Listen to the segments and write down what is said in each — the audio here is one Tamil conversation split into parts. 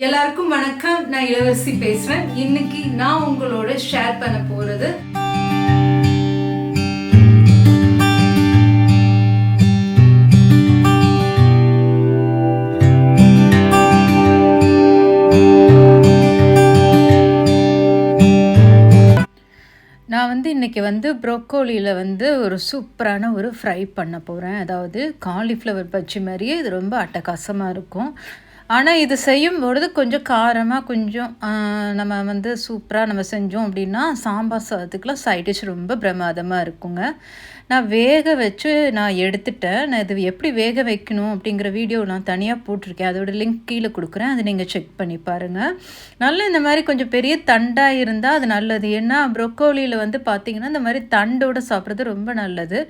எல்லாருக்கும் வணக்கம். நான் இளவரசி பேசுறேன். இன்னைக்கு நான் உங்களோட ஷேர் பண்ண போறது நான் வந்து இன்றைக்கி வந்து ப்ரோக்கோலியில் வந்து ஒரு சூப்பரான ஒரு ஃப்ரை பண்ண போகிறேன் அதாவது காலிஃப்ளவர் பஜ்ஜி மாதிரியே இது ரொம்ப அட்டகாசமாக இருக்கும். ஆனால் இது செய்யும் பொழுது கொஞ்சம் காரமாக கொஞ்சம் நம்ம வந்து சூப்பராக நம்ம செஞ்சோம் அப்படின்னா சாம்பார் சாதத்துக்குலாம் சைட் டிஷ் ரொம்ப பிரமாதமாக இருக்குங்க. நான் வேக வச்சு நான் எடுத்துட்டேன். நான் இது எப்படி வேக வைக்கணும் அப்படிங்கிற வீடியோ நான் தனியாக போட்டிருக்கேன். அதோட லிங்க் கீழே கொடுக்குறேன். அதை நீங்கள் செக் பண்ணி பாருங்கள் நல்ல இந்த மாதிரி கொஞ்சம் பெரிய தண்டாக இருந்தால் அது நல்லது. ஏன்னா ப்ரொக்கோலியில் வந்து பார்த்திங்கன்னா இந்த மாதிரி தண்டோடு சாப்பிட்றது ரொம்ப நல்லது.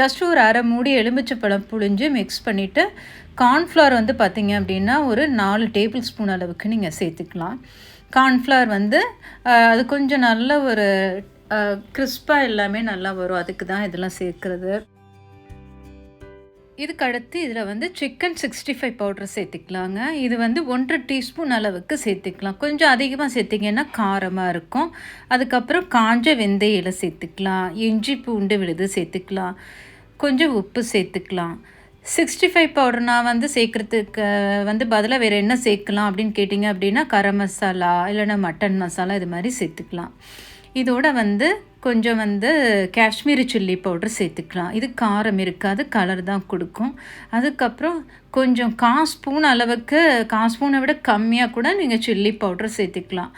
ஜஸ்ட் ஒரு அரை மூடி எலுமிச்சைப்பழம் புழிஞ்சு மிக்ஸ் பண்ணிவிட்டு கார்ன்ஃப்ளவர் வந்து பார்த்திங்க அப்படின்னா ஒரு நாலு டேபிள் ஸ்பூன் அளவுக்கு நீங்கள் சேர்த்துக்கலாம். கார்ன்ஃப்ளவர் வந்து அது கொஞ்சம் நல்ல ஒரு கிறிஸ்பாக எல்லாமே நல்லா வரும். அதுக்கு தான் இதெல்லாம் சேர்க்குறது. இதுக்கு அடுத்து இதில் வந்து சிக்கன் சிக்ஸ்டி ஃபைவ் பவுடர் சேர்த்துக்கலாங்க. இது வந்து ஒன்றரை டீஸ்பூன் அளவுக்கு சேர்த்துக்கலாம். கொஞ்சம் அதிகமாக சேர்த்திங்கன்னா காரமாக இருக்கும். அதுக்கப்புறம் காஞ்ச வெந்தய இலை சேர்த்துக்கலாம். இஞ்சி பூண்டு விழுது சேர்த்துக்கலாம். கொஞ்சம் உப்பு சேர்த்துக்கலாம். சிக்ஸ்டி ஃபைவ் பவுடர் நான் வந்து சேர்க்குறதுக்கு வந்து பதிலாக வேறு என்ன சேர்க்கலாம் அப்படின்னு கேட்டிங்க அப்படின்னா கரம் மசாலா இல்லைன்னா மட்டன் மசாலா இது மாதிரி சேர்த்துக்கலாம். இதோட வந்து கொஞ்சம் வந்து காஷ்மீரி சில்லி பவுடர் சேர்த்துக்கலாம். இது காரம் இருக்காது கலர் தான் கொடுக்கும். அதுக்கப்புறம் கொஞ்சம் காஸ்பூன் ஸ்பூன் அளவுக்கு காஸ்பூனை ஸ்பூனை விட கம்மியாக கூட நீங்கள் சில்லி பவுடர் சேர்த்துக்கலாம்.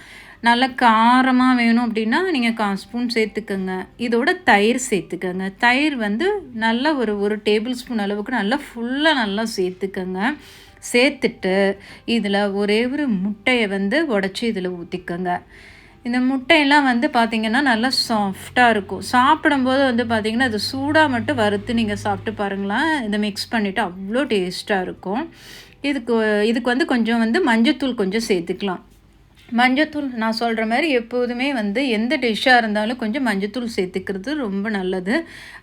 நல்லா காரமாக வேணும் அப்படின்னா நீங்கள் காஸ்பூன் ஸ்பூன் சேர்த்துக்கோங்க. இதோட தயிர் சேர்த்துக்கோங்க. தயிர் வந்து நல்லா ஒரு ஒரு டேபிள் ஸ்பூன் அளவுக்கு நல்லா ஃபுல்லாக நல்லா சேர்த்துக்கோங்க. சேர்த்துட்டு இதில் ஒரே ஒரு முட்டையை வந்து உடச்சி இதில் ஊற்றிக்கோங்க இந்த முட்டையெல்லாம் வந்து பார்த்திங்கன்னா நல்லா சாஃப்டாக இருக்கும். சாப்பிடும்போது வந்து பார்த்திங்கன்னா அது சூடாக மட்டும் வறுத்து நீங்கள் சாப்பிட்டு பாருங்களேன். இதை மிக்ஸ் பண்ணிவிட்டு அவ்வளோ டேஸ்ட்டாக இருக்கும். இதுக்கு இதுக்கு வந்து கொஞ்சம் வந்து மஞ்சத்தூள் கொஞ்சம் சேர்த்துக்கலாம். மஞ்சத்தூள் நான் சொல்கிற மாதிரி எப்போதுமே வந்து எந்த டிஷ்ஷாக இருந்தாலும் கொஞ்சம் மஞ்சத்தூள் சேர்த்துக்கிறது ரொம்ப நல்லது.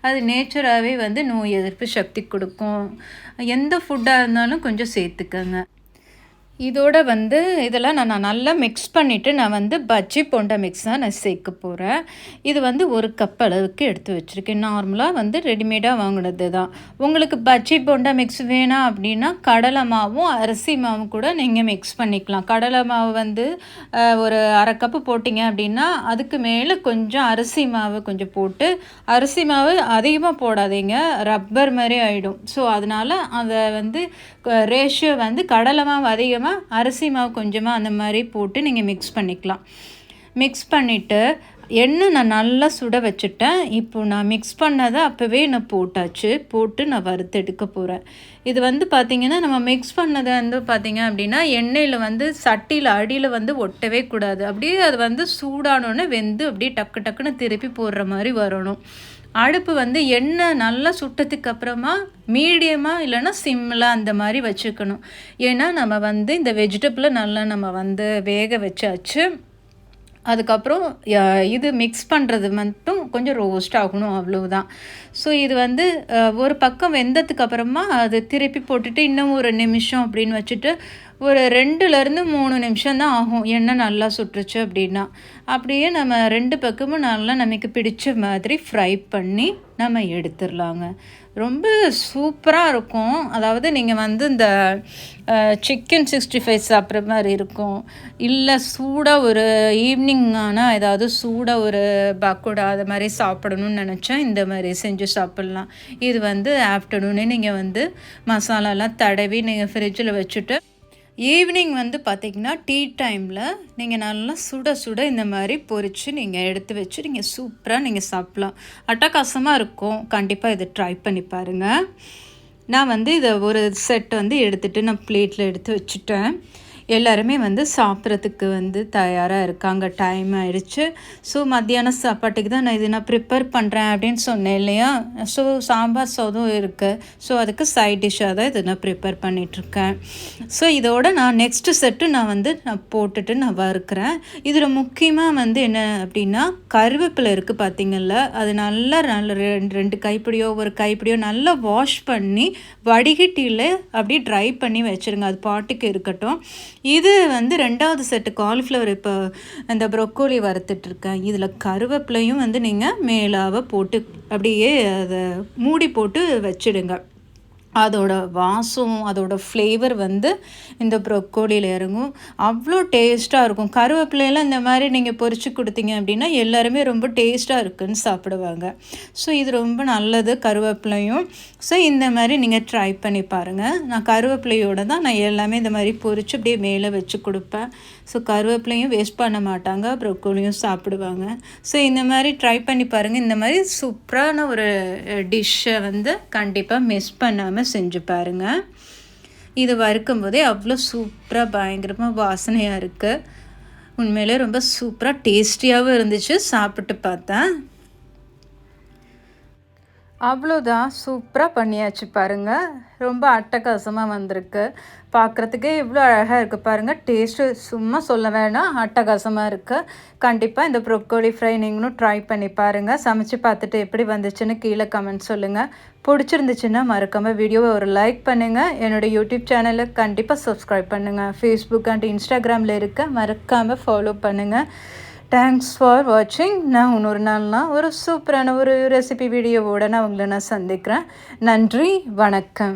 அது நேச்சராகவே வந்து நோய் எதிர்ப்பு சக்தி கொடுக்கும். எந்த ஃபுட்டாக இருந்தாலும் கொஞ்சம் சேர்த்துக்கங்க. இதோட வந்து இதெல்லாம் நான் நான் நல்லா மிக்ஸ் பண்ணிவிட்டு நான் வந்து பஜ்ஜி போண்டா மிக்ஸ் தான் நான் சேர்க்க போகிறேன் இது வந்து ஒரு கப் அளவுக்கு எடுத்து வச்சுருக்கேன். நார்மலாக வந்து ரெடிமேடாக வாங்கினது தான். உங்களுக்கு பஜ்ஜி போண்டா மிக்ஸ் வேணாம் அப்படின்னா கடலை மாவும் அரிசி மாவும் கூட நீங்கள் மிக்ஸ் பண்ணிக்கலாம். கடலை மாவு வந்து ஒரு அரை கப்பு போட்டிங்க அப்படின்னா அதுக்கு மேலே கொஞ்சம் அரிசி மாவு கொஞ்சம் போட்டு அரிசி மாவு அதிகமாக போடாதீங்க. ரப்பர் மாதிரி ஆகிடும் ஸோ அதனால் அதை வந்து ரேஷியோ வந்து கடலை மாவு அதிகமாக அரிசி மாவு கொஞ்சமாக அந்த மாதிரி போட்டு நீங்கள் மிக்ஸ் பண்ணிக்கலாம். மிக்ஸ் பண்ணிவிட்டு எண்ணெய் நான் நல்லா சுட வச்சுட்டேன். இப்போ நான் மிக்ஸ் பண்ணதை அப்போவே நான் போட்டாச்சு. போட்டு நான் வறுத்தெடுக்க போகிறேன் இது வந்து பார்த்திங்கன்னா நம்ம மிக்ஸ் பண்ணதை வந்து பார்த்திங்க அப்படின்னா எண்ணெயில் வந்து சட்டியில் அடியில் வந்து ஒட்டவே கூடாது. அப்படியே அது வந்து சூடானோடனே வெந்து அப்படியே டக்கு டக்குன்னு திருப்பி போடுற மாதிரி வரணும். அடுப்பு வந்து எண்ணெய் நல்லா சுட்டதுக்கு அப்புறமா மீடியமாக இல்லைன்னா சிம்மில் அந்த மாதிரி வச்சுக்கணும். ஏன்னா நம்ம வந்து இந்த வெஜிடபிளை நல்லா நம்ம வந்து வேக வச்சாச்சு. அதுக்கப்புறம் இது மிக்ஸ் பண்ணுறது மட்டும் கொஞ்சம் ரோஸ்ட் ஆகணும் அவ்வளவுதான். ஸோ இது வந்து ஒரு பக்கம் வெந்ததுக்கு அப்புறமா அது திருப்பி போட்டுட்டு இன்னும் ஒரு நிமிஷம் அப்படின்னு வச்சுட்டு ஒரு ரெண்டுலேருந்து மூணு நிமிஷம் தான் ஆகும். எண்ணெய் நல்லா சுட்டுருச்சு அப்படின்னா. அப்படியே நம்ம ரெண்டு பக்கமும் நல்லா நமக்கு பிடிச்ச மாதிரி ஃப்ரை பண்ணி நம்ம எடுத்துடலாங்க ரொம்ப சூப்பராக இருக்கும். அதாவது நீங்கள் வந்து இந்த சிக்கன் சிக்ஸ்டி ஃபைவ் சாப்பிட்ற மாதிரி இருக்கும். இல்லை சூடாக ஒரு ஈவினிங் ஆனால் ஏதாவது சூடாக ஒரு பக்கோடா அது மாதிரி சாப்பிடணும்னு நினச்சா இந்த மாதிரி செஞ்சு சாப்பிட்லாம். இது வந்து ஆஃப்டர்நூனே நீங்கள் வந்து மசாலாலாம் தடவி நீங்கள் ஃப்ரிட்ஜில் வச்சுட்டு ஈவினிங் வந்து பார்த்திங்கன்னா டீ டைமில் நீங்கள் நல்லா சுட சுட இந்த மாதிரி பொரித்து நீங்கள் எடுத்து வச்சு நீங்கள் சூப்பராக நீங்கள் சாப்பிட்லாம். அட்டகாசமாக இருக்கும். கண்டிப்பாக இதை ட்ரை பண்ணி பாருங்கள் நான் வந்து இதை ஒரு செட் வந்து எடுத்துகிட்டு நான் பிளேட்டில் எடுத்து வச்சுட்டேன். எல்லாருமே வந்து சாப்பிட்றதுக்கு வந்து தயாராக இருக்காங்க. டைம் ஆயிடுச்சு. ஸோ மத்தியான சாப்பாட்டுக்கு தான் நான் இது நான் ப்ரிப்பேர் பண்ணுறேன் அப்படின்னு சொன்னேன் இல்லையா? ஸோ சாம்பார் சாதம் இருக்குது ஸோ அதுக்கு சைட் டிஷ்ஷாக தான் இதை நான் ப்ரிப்பேர் பண்ணிகிட்ருக்கேன் ஸோ இதோட நான் நெக்ஸ்ட்டு செட்டு நான் வந்து நான் போட்டுட்டு நான் வறுக்கிறேன். இதில் முக்கியமாக வந்து என்ன அப்படின்னா கருவேப்பிலை இருக்குது பார்த்திங்கள்ல அது நல்லா நல்ல ரெண்டு ரெண்டு கைப்பிடியோ ஒரு கைப்பிடியோ நல்லா வாஷ் பண்ணி வடிகட்டியில் அப்படியே ட்ரை பண்ணி வச்சுருங்க. அது பாட்டுக்கு இருக்கட்டும். இது வந்து ரெண்டாவது செட்டு காலிஃப்ளவர் இப்போ அந்த ப்ரொக்கோலி வறுத்துட்ருக்கேன். இதில் கருவேப்பிலையும் வந்து நீங்கள் மேலாக போட்டு அப்படியே அதை மூடி போட்டு வச்சிடுங்க. அதோட வாசம் அதோட ஃப்ளேவர் வந்து இந்த ப்ரொக்கோலியில் இறங்கும். அவ்வளோ டேஸ்ட்டாக இருக்கும். கருவேப்பிலையெல்லாம் இந்த மாதிரி நீங்கள் பொறிச்சு கொடுத்தீங்க அப்படின்னா எல்லாருமே ரொம்ப டேஸ்ட்டாக இருக்குன்னு சாப்பிடுவாங்க. ஸோ இது ரொம்ப நல்லது கருவேப்பிலையும். ஸோ இந்த மாதிரி நீங்கள் ட்ரை பண்ணி பாருங்கள் நான் கருவேப்பிலையோடு தான் நான் எல்லாமே இந்த மாதிரி பொறிச்சு அப்படியே மேலே வச்சு கொடுப்பேன். ஸோ கருவேப்பிலையும் வேஸ்ட் பண்ண மாட்டாங்க. ப்ரொக்கோலியும் சாப்பிடுவாங்க. ஸோ இந்த மாதிரி ட்ரை பண்ணி பாருங்கள் இந்த மாதிரி சூப்பரான ஒரு டிஷ்ஷை வந்து கண்டிப்பாக மிஸ் பண்ணாமல் செஞ்சு பாருங்கள் இது வறுக்கும் போதே அவ்வளோ சூப்பராக பயங்கரமாக வாசனையாக இருக்குது உண்மையிலே ரொம்ப சூப்பராக டேஸ்டியாகவும் இருந்துச்சு. சாப்பிட்டு பார்த்தேன். அவ்வளோதான். சூப்பராக பண்ணியாச்சு பாருங்கள் ரொம்ப அட்டகாசமாக வந்திருக்கு. பார்க்குறதுக்கே இவ்வளோ அழகாக இருக்குது பாருங்கள் டேஸ்ட்டு சும்மா சொல்ல வேணாம். அட்டகாசமாக இருக்குது கண்டிப்பாக இந்த ப்ரொக்கோலி ஃப்ரை நீங்களும் ட்ரை பண்ணி பாருங்கள் சமைச்சு பார்த்துட்டு எப்படி வந்துச்சுன்னு கீழே கமெண்ட் சொல்லுங்கள் பிடிச்சிருந்துச்சுன்னா மறக்காமல் வீடியோவை ஒரு லைக் பண்ணுங்கள் என்னோடய யூடியூப் சேனலை கண்டிப்பாக சப்ஸ்கிரைப் பண்ணுங்கள் ஃபேஸ்புக் அண்ட் இன்ஸ்டாகிராமில் இருக்க மறக்காமல் ஃபாலோ பண்ணுங்கள் தேங்க்ஸ் ஃபார் வாட்சிங் நான் இன்னொரு நாள்னா ஒரு சூப்பரான ஒரு ரெசிபி வீடியோவோட நான் உங்களை நான் சந்திக்கிறேன். நன்றி வணக்கம்.